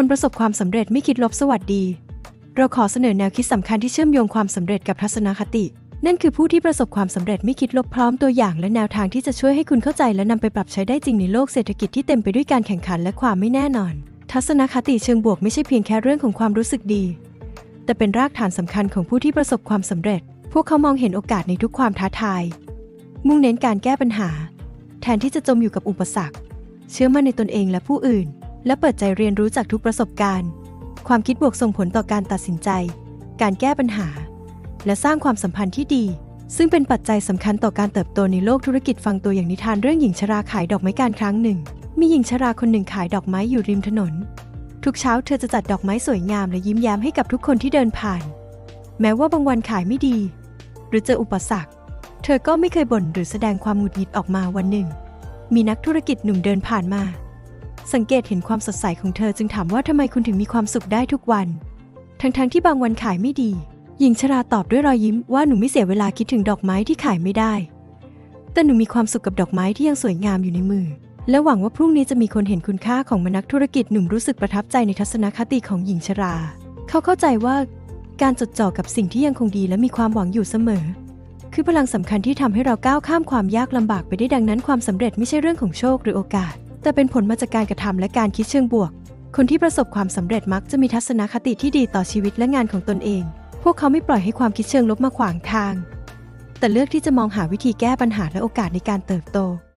คนประสบความสำเร็จไม่คิดลบสวัสดี เราขอเสนอแนวคิดสำคัญที่เชื่อมโยงความสำเร็จกับทัศนคติ นั่นคือผู้ที่ประสบความสำเร็จไม่คิดลบพร้อมตัวอย่างและแนวทางที่จะช่วยให้คุณเข้าใจและนำไปปรับใช้ได้จริงในโลกเศรษฐกิจที่เต็มไปด้วยการแข่งขันและความไม่แน่นอน ทัศนคติเชิงบวกไม่ใช่เพียงแค่เรื่องของความรู้สึกดี แต่เป็นรากฐานสำคัญของผู้ที่ประสบความสำเร็จ พวกเขามองเห็นโอกาสในทุกความท้าทาย มุ่งเน้นการแก้ปัญหา แทนที่จะจมอยู่กับอุปสรรค เชื่อมั่นในตนเองและผู้อื่น และเปิดใจเรียนรู้จากทุกประสบการณ์ ความคิดบวกส่งผลต่อการตัดสินใจ การแก้ปัญหา และสร้างความสัมพันธ์ที่ดี ซึ่งเป็นปัจจัยสำคัญต่อการเติบโตในโลกธุรกิจฟังตัวอย่างนิทานเรื่องหญิงชราขายดอกไม้การครั้งหนึ่ง มีหญิงชราคนหนึ่งขายดอกไม้อยู่ริมถนน ทุกเช้าเธอจะจัดดอกไม้สวยงามและยิ้มแย้มให้กับทุกคนที่เดินผ่าน แม้ว่าบางวันขายไม่ดี หรือเจออุปสรรค เธอก็ไม่เคยบ่นหรือแสดงความหงุดหงิดออกมาวันหนึ่ง มีนักธุรกิจหนุ่มเดินผ่านมา สังเกตเห็นความสดใสของเธอจึงถามว่าทำไมคุณถึงมีความสุขได้ทุกวัน ทั้งๆที่บางวันขายไม่ดี หญิงชราตอบด้วยรอยยิ้มว่าหนูไม่เสียเวลาคิดถึงดอกไม้ที่ขายไม่ได้ แต่หนูมีความสุขกับดอกไม้ที่ยังสวยงามอยู่ในมือ และหวังว่าพรุ่งนี้จะมีคนเห็นคุณค่าของมนักธุรกิจหนุ่มรู้สึกประทับใจในทัศนคติของหญิงชรา เขาเข้าใจว่า การจดจ่อกับสิ่งที่ยังคงดีและมีความหวังอยู่เสมอคือพลังสำคัญที่ทำให้เราก้าวข้ามความยากลำบากไปได้ดังนั้นความสำเร็จไม่ใช่เรื่องของโชคหรือโอกาส แต่เป็นผลมาจากการกระทำและการคิดเชิงบวก คนที่ประสบความสำเร็จมักจะมีทัศนคติที่ดีต่อชีวิตและงานของตนเอง พวกเขาไม่ปล่อยให้ความคิดเชิงลบมาขวางทาง แต่เลือกที่จะมองหาวิธีแก้ปัญหาและโอกาสในการเติบโต